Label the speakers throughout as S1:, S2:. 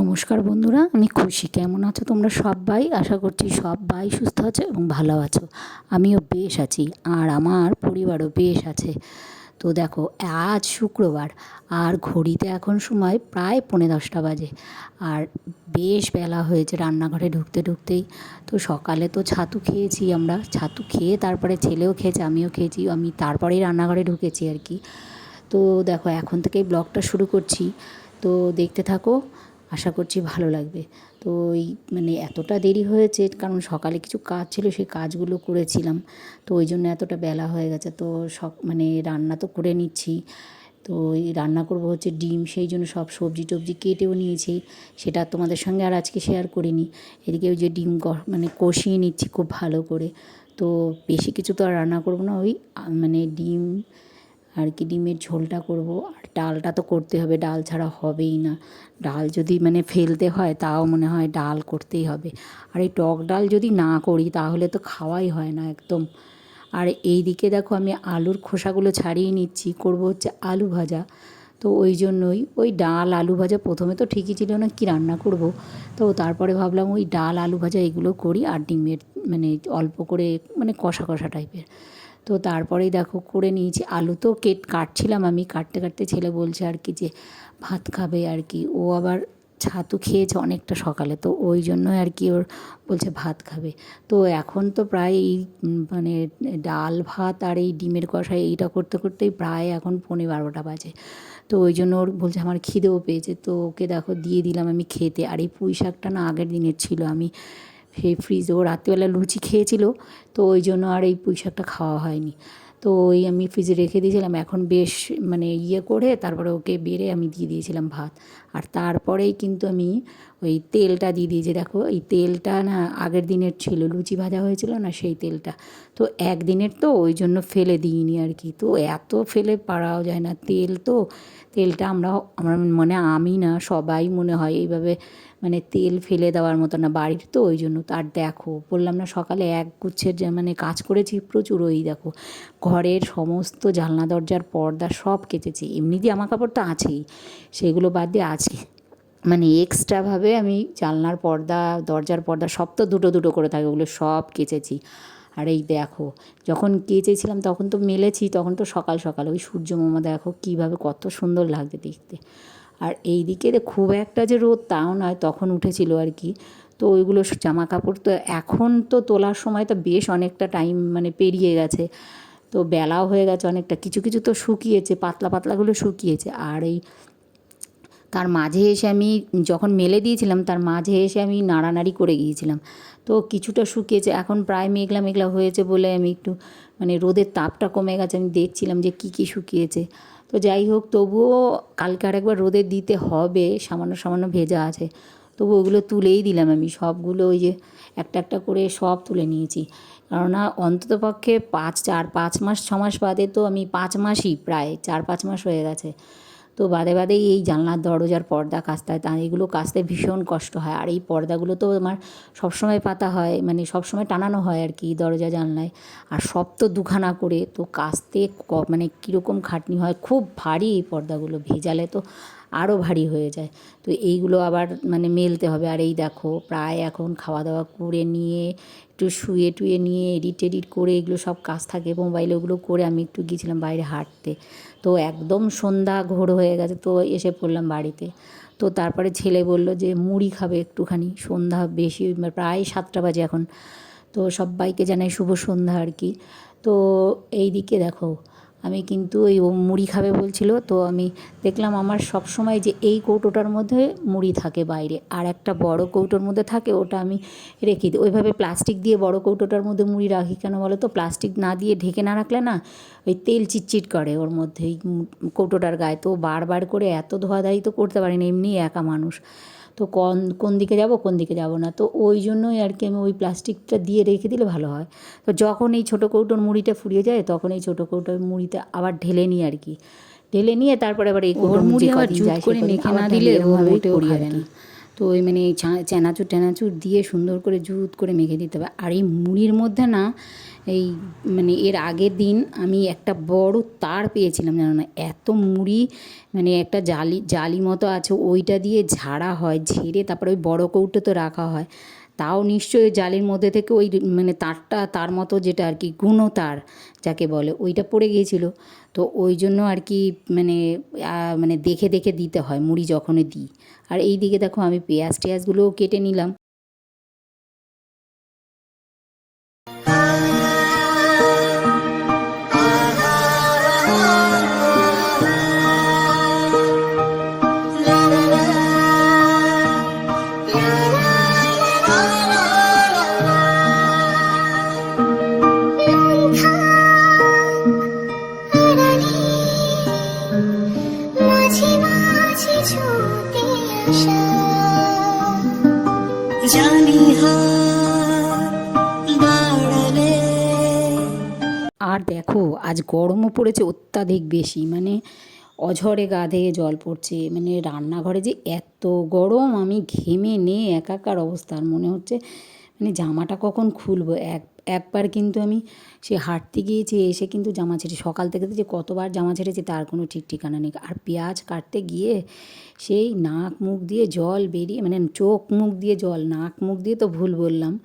S1: নমস্কার বন্ধুরা, আমি খুশি। কেমন আছো তোমরা সবাই? আশা করছি সবাই সুস্থ আছো এবং ভালো আছো। আমিও বেশ আছি আর আমার পরিবারও বেশ আছে। তো দেখো, আজ শুক্রবার আর ঘড়িতে এখন সময় প্রায় পৌনে দশটা বাজে। আর বেশ বেলা হয়েছে রান্নাঘরে ঢুকতে ঢুকতেই। তো সকালে তো ছাতু খেয়েছি আমরা। ছাতু খেয়ে তারপরে ছেলেও খেয়েছে, আমিও খেয়েছি। আমি তারপরেই রান্নাঘরে ঢুকেছি আর কি। তো দেখো, এখন থেকেই ব্লগটা শুরু করছি। তো দেখতে থাকো আশা করছি ভালো লাগবে। তো ওই মানে এতটা দেরি হয়েছে, কারণ সকালে কিছু কাজ ছিল, সেই কাজগুলো করেছিলাম। তো ওই জন্য এতটা বেলা হয়ে গেছে। তো সব মানে রান্না তো করে নিচ্ছি। তো এই রান্না করব হচ্ছে ডিম, সেই জন্য সব সবজি টবজি কেটেও নিয়েছি। সেটা তোমাদের সঙ্গে আর আজকে শেয়ার করিনি। এদিকে ওই যে ডিম মানে কষিয়ে নিচ্ছি খুব ভালো করে। তো বেশি কিছু তো আর রান্না করব না, ওই মানে ডিম আর কি ডিমের ঝোলটা করব। আর ডালটা তো করতে হবে, ডাল ছাড়া হবেই না। ডাল যদি মানে ফেলতে হয়, তাও মনে হয় ডাল করতেই হবে। আর এই টক ডাল যদি না করি, তাহলে তো খাওয়াই হয় না একদম। আর এই দিকে দেখো আমি আলুর খোসাগুলো ছাড়িয়ে নিচ্ছি, করব হচ্ছে আলু ভাজা। তো ওই জন্যই ওই ডাল আলু ভাজা প্রথমে তো ঠিকই ছিল না, কি রান্না করব? তো তারপরে ভাবলাম ওই ডাল আলু ভাজা এগুলো করি, আর ডিমের মানে অল্প করে মানে কষা কষা টাইপের তো তারপরেই দেখো করে নিয়েছি। আলু তো কেট, কাটছিলাম আমি, কাটতে কাটতে ছেলে বলছে আর কি যে ভাত খাবে আর কি। ও আবার ছাতু খেয়েছে অনেকটা সকালে, তো ওই জন্যই আর কি ওর বলছে ভাত খাবে। তো এখন তো প্রায় এই মানে ডাল ভাত আর এই ডিমের কষা এইটা করতে করতেই প্রায় এখন পনেরো বারোটা বাজে। তো ওই জন্য ওর বলছে আমার খিদেও পেয়েছে, তো ওকে দেখো দিয়ে দিলাম আমি খেতে। আর এই পুঁই শাকটা না আগের দিনের ছিল, আমি সেই ফ্রিজে ও রাত্রিবেলা লুচি খেয়েছিল, তো ওই জন্য আর এই পুঁইশাকটা খাওয়া হয়নি। তো ওই আমি ফ্রিজে রেখে দিয়েছিলাম। এখন বেশ মানে ইয়ে করে তারপরে ওকে বেড়ে আমি দিয়ে দিয়েছিলাম ভাত। আর তারপরেই কিন্তু আমি ওই তেলটা দিয়ে দিয়েছি দেখো, এই তেলটা না আগের দিনের ছিল, লুচি ভাজা হয়েছিল না সেই তেলটা। তো একদিনের তো ওই জন্য ফেলে দিইনি আর কি। তো এত ফেলে পারাও যায় না। তেল তো, তেলটা আমরা, আমার মানে আমি না, সবাই মনে হয় এইভাবে মানে তেল ফেলে দেওয়ার মতো না, বাড়ির তো ওই জন্য। তার দেখো, বললাম না সকালে এক গুচ্ছের মানে কাজ করেছি প্রচুর ওই দেখো, ঘরের সমস্ত জানলা, দরজার পর্দা সব কেচেছি। এমনিতে আমার কাপড় তো আছেই। সেগুলো বাদ দিয়ে আছে মানে এক্সট্রাভাবে আমি জানলার পর্দা, দরজার পর্দা সব তো দুটো দুটো করে থাকে, ওগুলো সব কেচেছি। আর এই দেখো, যখন কেচেছিলাম তখন তো মেলেছি, তখন তো সকাল সকাল, ওই সূর্য মামা দেখো কীভাবে কত সুন্দর লাগছে দেখতে। আর এই দিকে খুব একটা যে রোদ তাও নয়, তখন উঠেছিল আর কি। তো ওইগুলো জামা কাপড় তো এখন তো তোলার সময় তো বেশ অনেকটা টাইম মানে পেরিয়ে গেছে। তো বেলাও হয়ে গেছে অনেকটা, কিছু কিছু তো শুকিয়েছে, পাতলা, পাতলাগুলো শুকিয়েছে। আর এই তার মাঝে এসে আমি যখন মেলে দিয়েছিলাম, তার মাঝে এসে আমি নাড়ানাড়ি করে গিয়েছিলাম। তো কিছুটা শুকিয়েছে, এখন প্রায় মেঘলা মেঘলা হয়েছে বলে আমি একটু মানে রোদের তাপটা কমে গেছে, আমি দেখছিলাম যে কী কী শুকিয়েছে। তো যাই হোক, তবুও কালকে আর একবার রোদে দিতে হবে, সামান্য সামান্য ভেজা আছে। তবু ওগুলো তুলেই দিলাম আমি, সবগুলো ওই যে একটা একটা করে সব তুলে নিয়েছি। কেননা অন্ততপক্ষে পাঁচ, চার, পাঁচ মাস, ছ মাস বাদে তো আমি পাঁচ মাসই প্রায়, চার, পাঁচ মাস হয়ে গেছে। তো বাদে বাদেই এই জানলার দরজার পর্দা কাচতে হয় তা, এগুলো কাচতে ভীষণ কষ্ট হয়। আর এই পর্দাগুলো তো আমার সবসময় পাতা হয় মানে সবসময় টানানো হয় আর কি দরজা জানলায়। আর সব তো দুখানা করে, তো কাচতে মানে কীরকম খাটনি হয়, খুব ভারী এই পর্দাগুলো, ভেজালে তো আরও ভারী হয়ে যায়। তো এইগুলো আবার মানে মেলতে হবে। আর এই দেখো, প্রায় এখন খাওয়া দাওয়া করে নিয়ে, একটু শুয়ে টুয়ে নিয়ে এডিট টেডিট করে এগুলো সব কাজ থাকে, মোবাইলে ওগুলো করে আমি একটু গিয়েছিলাম বাইরে হাঁটতে। তো একদম সন্ধ্যা ঘোর হয়ে গেছে, তো এসে পড়লাম বাড়িতে। তো তারপরে ছেলে বলল যে, মুড়ি খাবে একটুখানি, সন্ধ্যা বেশি, প্রায় সাতটা বাজে এখন। তো সবাইকে জানাই শুভ সন্ধ্যা আর কি। তো এই দিকে দেখো আমি কিন্তু ওই মুড়ি খাবে বলছিল, তো আমি দেখলাম আমার সব সময় যে এই কৌটোটার মধ্যে মুড়ি থাকে বাইরে, আর একটা বড় কৌটোর মধ্যে থাকে ওটা আমি রেখে দিই ওইভাবে প্লাস্টিক দিয়ে বড় কৌটোটার মধ্যে মুড়ি রাখি কেন বলো তো? প্লাস্টিক না দিয়ে ঢেকে না রাখলে না ওই তেল চিটচিট করে ওর মধ্যে কৌটোটার গায়ে, তো বারবার করে এত ধোয়াধাই তো করতে পারি না, এমনি একা মানুষ। তো কোন কোন দিকে যাব কোন দিকে যাব না। তো ওই জন্যই আর কি আমি ওই প্লাস্টিকটা দিয়ে রেখে দিলে ভালো হয়। তো যখন এই ছোটো কৌটোর মুড়িটা ফুরিয়ে যায় তখন এই ছোটো কৌটোর মুড়িতে আবার ঢেলে নিই আর কি। ঢেলে নিয়ে তারপরে আবার এই কৌটোর মুড়ি আবার জুত করে মেখে না দিলে কি। তো ওই মানে চানাচুর টানাচুর দিয়ে সুন্দর করে জুত করে মেখে দিতে হবে। আর এই মুড়ির মধ্যে না এই মানে এর আগের দিন আমি একটা বড় তার পেয়েছিলাম জানো না? এত মুড়ি মানে একটা জালি জালি মতো আছে, ওইটা দিয়ে ঝাড়া হয়, ঝেড়ে তারপরে ওই বড় কৌটো তো রাখা হয়। তাও নিশ্চয়ই জালির মধ্যে থেকে ওই মানে তারটা, তার মতো যেটা আর কি গুঁড়ো তার যাকে বলে, ওইটা পড়ে গিয়েছিল। তো ওই জন্য আর কি মানে মানে দেখে দেখে দিতে হয়, মুড়ি যখনই দিই। আর এই দিকে দেখো আমি পেঁয়াজ টেয়াজগুলোও কেটে নিলাম। দেখো, আজ গরমও পড়েছে অত্যাধিক বেশি মানে অঝরে গা থেকে জল পড়ছে মানে রান্নাঘরে যে এত গরম, আমি ঘেমে নে একাকার অবস্থা। আর মনে হচ্ছে মানে জামাটা কখন খুলবো? এক, একবার কিন্তু আমি সে হাঁটতে গিয়েছি, এসে কিন্তু জামা ছেড়ে সকাল থেকে যে কতবার জামা ছেড়েছি, তার কোনো ঠিক ঠিকানা নেই। আর পেঁয়াজ কাটতে গিয়ে সেই নাক মুখ দিয়ে জল বেরিয়ে মানে চোখ মুখ দিয়ে জল, নাক মুখ দিয়ে তো ভুল বললাম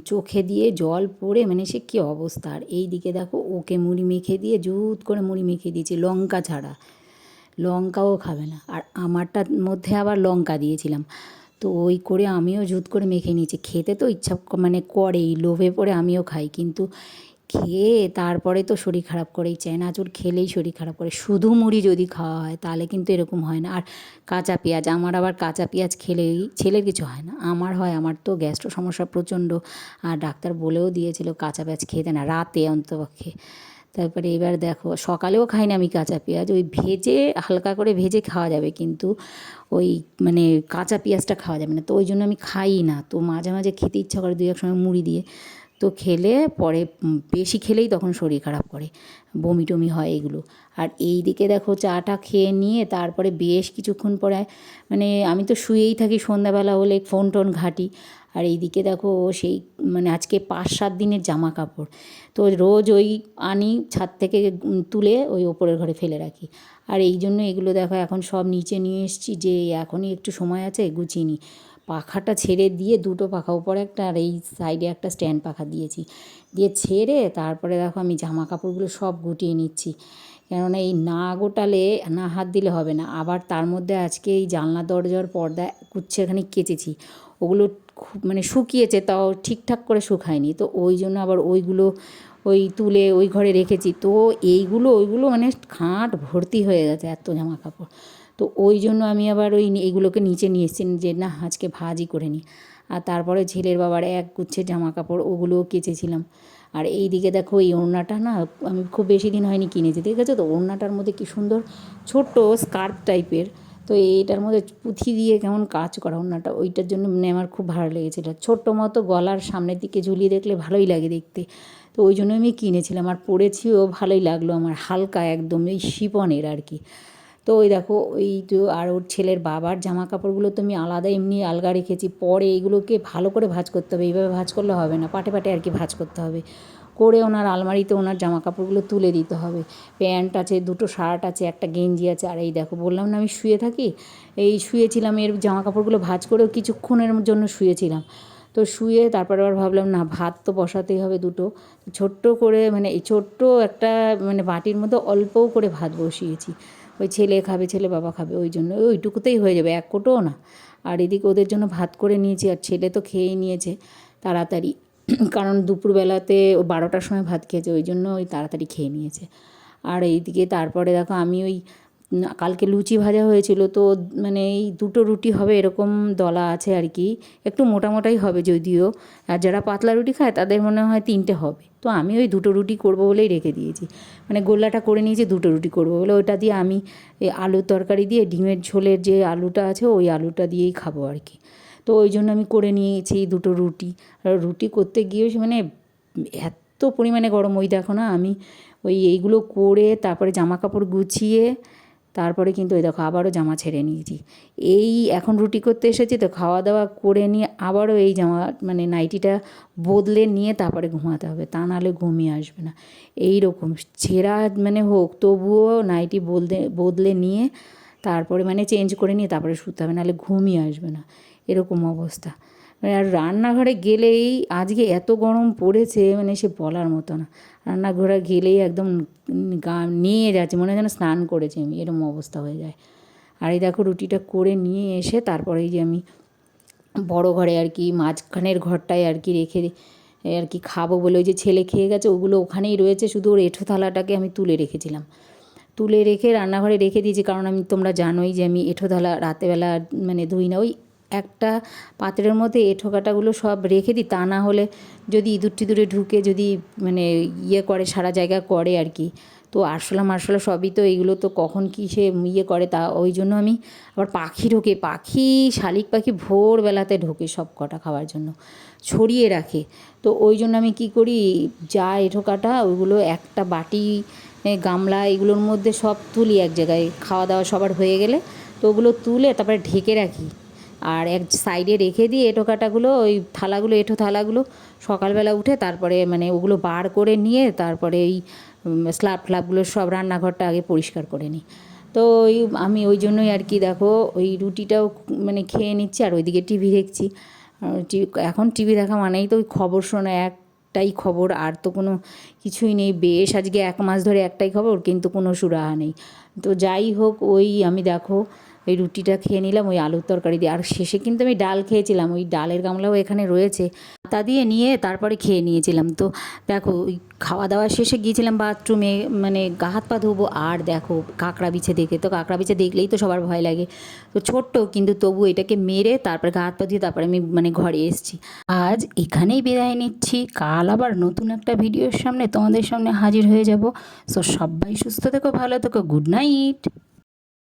S1: চোখে দিয়ে জল পড়ে মানে সে কী অবস্থা? আর এই দিকে দেখো, ওকে মুড়ি মেখে দিয়ে জুত করে মুড়ি মেখে দিয়েছি, লঙ্কা ছাড়া। লঙ্কাও খাবে না। আর আমারটার মধ্যে আবার লঙ্কা দিয়েছিলাম। তো ওই করে আমিও জুত করে মেখে নিয়েছি। খেতে তো ইচ্ছা মানে করেই, লোভে পড়ে আমিও খাই। কিন্তু খেয়ে তারপরে তো শরীর খারাপ করে এই চানাচুর খেলেই শরীর খারাপ করে। শুধু মুড়ি যদি খাওয়া হয়, তাহলে কিন্তু এরকম হয় না। আর কাঁচা পেঁয়াজ, আমার আবার কাঁচা পেঁয়াজ খেলেই ছেলের কিছু হয় না। আমার হয়, আমার তো গ্যাস্ট্রো সমস্যা প্রচণ্ড। আর ডাক্তার বলেও দিয়েছিল কাঁচা পেঁয়াজ খেতে না, রাতে অন্তপক্ষে। তারপরে এবার দেখো, সকালেও খাই না আমি কাঁচা পেঁয়াজ। ওই ভেজে, হালকা করে ভেজে খাওয়া যাবে কিন্তু ওই মানে কাঁচা পেঁয়াজটা খাওয়া যাবে না। তো ওই জন্য আমি খাই না। তো মাঝে মাঝে খেতে ইচ্ছা করে দুই, এক সময় মুড়ি দিয়ে। তো খেলে পরে বেশি খেলেই তখন শরীর খারাপ করে, বমি টমি হয় এগুলো। আর এই দিকে দেখো চাটা খেয়ে নিয়ে তারপরে বেশ কিছুক্ষণ পরে মানে আমি তো শুয়েই থাকি সন্ধ্যাবেলা হলে, ফোন টোন ঘাঁটি। আর এইদিকে দেখো সেই মানে আজকে পাঁচ সাত দিনের জামা কাপড়। তো রোজ ওই আনি ছাদ থেকে তুলে ওই ওপরের ঘরে ফেলে রাখি। আর এই জন্য এগুলো দেখো এখন সব নিচে নিয়ে এসেছি যে এখনই একটু সময় আছে, গুছিয়ে নিই। পাখাটা ছেড়ে দিয়ে দুটো পাখা, উপরে একটা আর এই সাইডে একটা স্ট্যান্ড পাখা দিয়েছি। দিয়ে ছেড়ে তারপরে দেখো আমি জামা কাপড়গুলো সব গুটিয়ে নিচ্ছি। কেননা এই না গোটালে না হাত দিলে হবে না। আবার তার মধ্যে আজকে এই জানলা, দরজার পর্দা কুচ্ছেখানি কেচেছি। ওগুলো খুব মানে শুকিয়েছে, তাও ঠিকঠাক করে শুকায়নি। তো ওই জন্য আবার ওইগুলো ওই তুলে ওই ঘরে রেখেছি। তো এইগুলো, ওইগুলো মানে খাট ভর্তি হয়ে গেছে এত জামা কাপড় তো ওই জন্য আমি আবার ওই এইগুলোকে নিচে নিয়ে এসেছি, যে না, আজকে ভাজই করে নিই আর তারপরে ছেলের বাবার এক গুচ্ছের জামা কাপড়, ওগুলোও কেচেছিলাম। আর এই দিকে দেখো, এই ওড়নাটা না, আমি খুব বেশি দিন হয়নি কিনেছি ঠিক আছে তো? ওড়নাটার মধ্যে কি সুন্দর ছোট্ট স্কার্ফ টাইপের। তো এইটার মধ্যে পুঁথি দিয়ে কেমন কাজ করা ওড়নাটা, ওইটার জন্য মানে আমার খুব ভালো লেগেছিলো। ছোট্ট মতো গলার সামনের দিকে ঝুলিয়ে দেখলে ভালোই লাগে দেখতে। তো ওই জন্য আমি কিনেছিলাম, আর পরেছিও ভালোই লাগল আমার, হালকা একদম এই শিপনের আর কি। তো ওই দেখো, ওই তো আর ওর ছেলের বাবার জামা কাপড়গুলো তো আমি আলাদা এমনি আলগা রেখেছি। পরে এইগুলোকে ভালো করে ভাজ করতে হবে। এইভাবে ভাজ করলে হবে না। পাটে পাটে আর কি ভাজ করতে হবে। করে ওনার আলমারিতে ওনার জামা কাপড়গুলো তুলে দিতে হবে। প্যান্ট আছে, দুটো শার্ট আছে, একটা গেঞ্জি আছে। আর এই দেখো, বললাম না আমি শুয়ে থাকি? এই শুয়েছিলাম, এর জামা কাপড়গুলো ভাজ করেও কিছুক্ষণের জন্য শুয়েছিলাম। তো শুয়ে তারপর আবার ভাবলাম, না, ভাত তো বসাতেই হবে দুটো। ছোট্ট করে মানে এই ছোট্ট একটা মানে বাটির মধ্যে অল্পও করে ভাত বসিয়েছি। ওই ছেলে খাবে, ছেলে বাবা খাবে, ওই জন্য ওইটুকুতেই হয়ে যাবে, এক কোটোও না। আর এদিকে ওদের জন্য ভাত করে নিয়েছি, আর ছেলে তো খেয়েই নিয়েছে তাড়াতাড়ি। কারণ দুপুরবেলাতে ও বারোটার সময় ভাত খেয়েছে, ওই জন্য ওই তাড়াতাড়ি খেয়ে নিয়েছে। আর এইদিকে তারপরে দেখো আমি ওই কালকে লুচি ভাজা হয়েছিল, তো মানে এই দুটো রুটি হবে এরকম দলা আছে আর কি, একটু মোটা মোটাই হবে যদিও। আর যারা পাতলা রুটি খায়, তাদের মনে হয় তিনটে হবে। তো আমি ওই দুটো রুটি করব বলেই রেখে দিয়েছি। মানে গোল্লাটা করে নিয়েছি, দুটো রুটি করব বলে ওইটা দিয়ে আমি এই আলুর তরকারি দিয়ে, ডিমের ঝোলের যে আলুটা আছে, ওই আলুটা দিয়েই খাব আর কি। তো ওই জন্য আমি করে নিয়েছি দুটো রুটি। আর রুটি করতে গিয়ে মানে এত পরিমাণে গরম ওই দেখো না, আমি ওই এইগুলো করে তারপরে জামা কাপড় গুছিয়ে তারপরে কিন্তু ওই দেখো আবারও জামা ছেড়ে নিয়েছি। এই এখন রুটি করতে এসেছি তো খাওয়া দাওয়া করে নিয়ে আবারও এই জামা মানে নাইটিটা বদলে নিয়ে তারপরে ঘুমাতে হবে, তা নাহলে ঘুমিয়ে আসবে না। এই রকম ছেঁড়া মানে হোক, তবুও নাইটি বদলে বদলে নিয়ে তারপরে মানে চেঞ্জ করে নিয়ে তারপরে শুতে হবে, নাহলে ঘুমিয়ে আসবে না। এরকম অবস্থা। মানে আর রান্নাঘরে গেলেই আজকে এত গরম পড়েছে মানে সে বলার মতো না। রান্নাঘরে গেলেই একদম গা নিয়ে যাচ্ছে, মনে হয় যেন স্নান করেছি আমি এরকম অবস্থা হয়ে যায়। আর এই দেখো রুটিটা করে নিয়ে এসে তারপরে যে আমি বড় ঘরে আর কি, মাঝখানের ঘরটায় আর কি রেখে আর কি খাব বলে ওই যে ছেলে খেয়ে গেছে, ওগুলো ওখানেই রয়েছে, শুধু ওর এঁঠো থালাটাকে আমি তুলে রেখেছিলাম। তুলে রেখে রান্নাঘরে রেখে দিয়েছি, কারণ আমি তোমরা জানোই যে আমি এঁঠো থালা রাতেবেলা মানে ধুই না, ওই একটা পাত্রের মধ্যে এঁঠো কাটাগুলো সব রেখে দিই, তা না হলে যদি ইঁদুর টিদুরে ঢুকে যদি মানে ইয়ে করে, সারা জায়গা করে আর কি। তো আরশোলা মারশোলা সবই তো এইগুলো তো কখন কী সে ইয়ে করে, তা ওই জন্য আমি আবার পাখি ঢোকে, পাখি, শালিক পাখি ভোরবেলাতে ঢোকে সব কটা খাওয়ার জন্য, ছড়িয়ে রাখে। তো ওই জন্য আমি কী করি, যা এঁঠো কাটা ওইগুলো একটা বাটি গামলা এগুলোর মধ্যে সব তুলি এক জায়গায়, খাওয়া দাওয়া সবার হয়ে গেলে, তো ওগুলো তুলে তারপরে ঢেকে রাখি। আর এক সাইডে রেখে দিয়ে এঁটো কাটাগুলো, ওই থালাগুলো এঁঠো থালাগুলো সকালবেলা উঠে তারপরে মানে ওগুলো বার করে নিয়ে তারপরে এই স্ল্যাব ফ্ল্যাবগুলো সব রান্নাঘরটা আগে পরিষ্কার করে নিই। তো ওই আমি ওই জন্যই আর কি দেখো, ওই রুটিটাও মানে খেয়ে নিচ্ছি আর ওইদিকে টিভি দেখছি। এখন টিভি দেখা মানেই তো ওই খবর শোনা, একটাই খবর, আর তো কোনো কিছুই নেই। বেশ, আজকে এক মাস ধরে একটাই খবর, কিন্তু কোনো সুরাহা নেই। তো যাই হোক, ওই আমি দেখো ওই রুটিটা খেয়ে নিলাম, ওই আলুর তরকারি দিয়ে। আর শেষে কিন্তু আমি ডাল খেয়েছিলাম, ওই ডালের গামলাও এখানে রয়েছে। তা দিয়ে নিয়ে তারপরে খেয়ে নিয়েছিলাম। তো দেখো, ওই খাওয়া দাওয়া শেষে গিয়েছিলাম বাথরুমে মানে গা হাত পা ধোবো। আর দেখো, কাঁকড়া বিছে দেখে তো, কাঁকড়া বিছে দেখলেই তো সবার ভয় লাগে। তো ছোট্ট, কিন্তু তবু এটাকে মেরে তারপরে গা হাত পা ধুয়ে তারপরে আমি মানে ঘরে এসেছি। আজ এখানেই বিদায় নিচ্ছি। কাল আবার নতুন একটা ভিডিওর সামনে তোমাদের সামনে হাজির হয়ে যাব। সো সবাই সুস্থ থেকো, ভালো থেকো, গুড নাইট।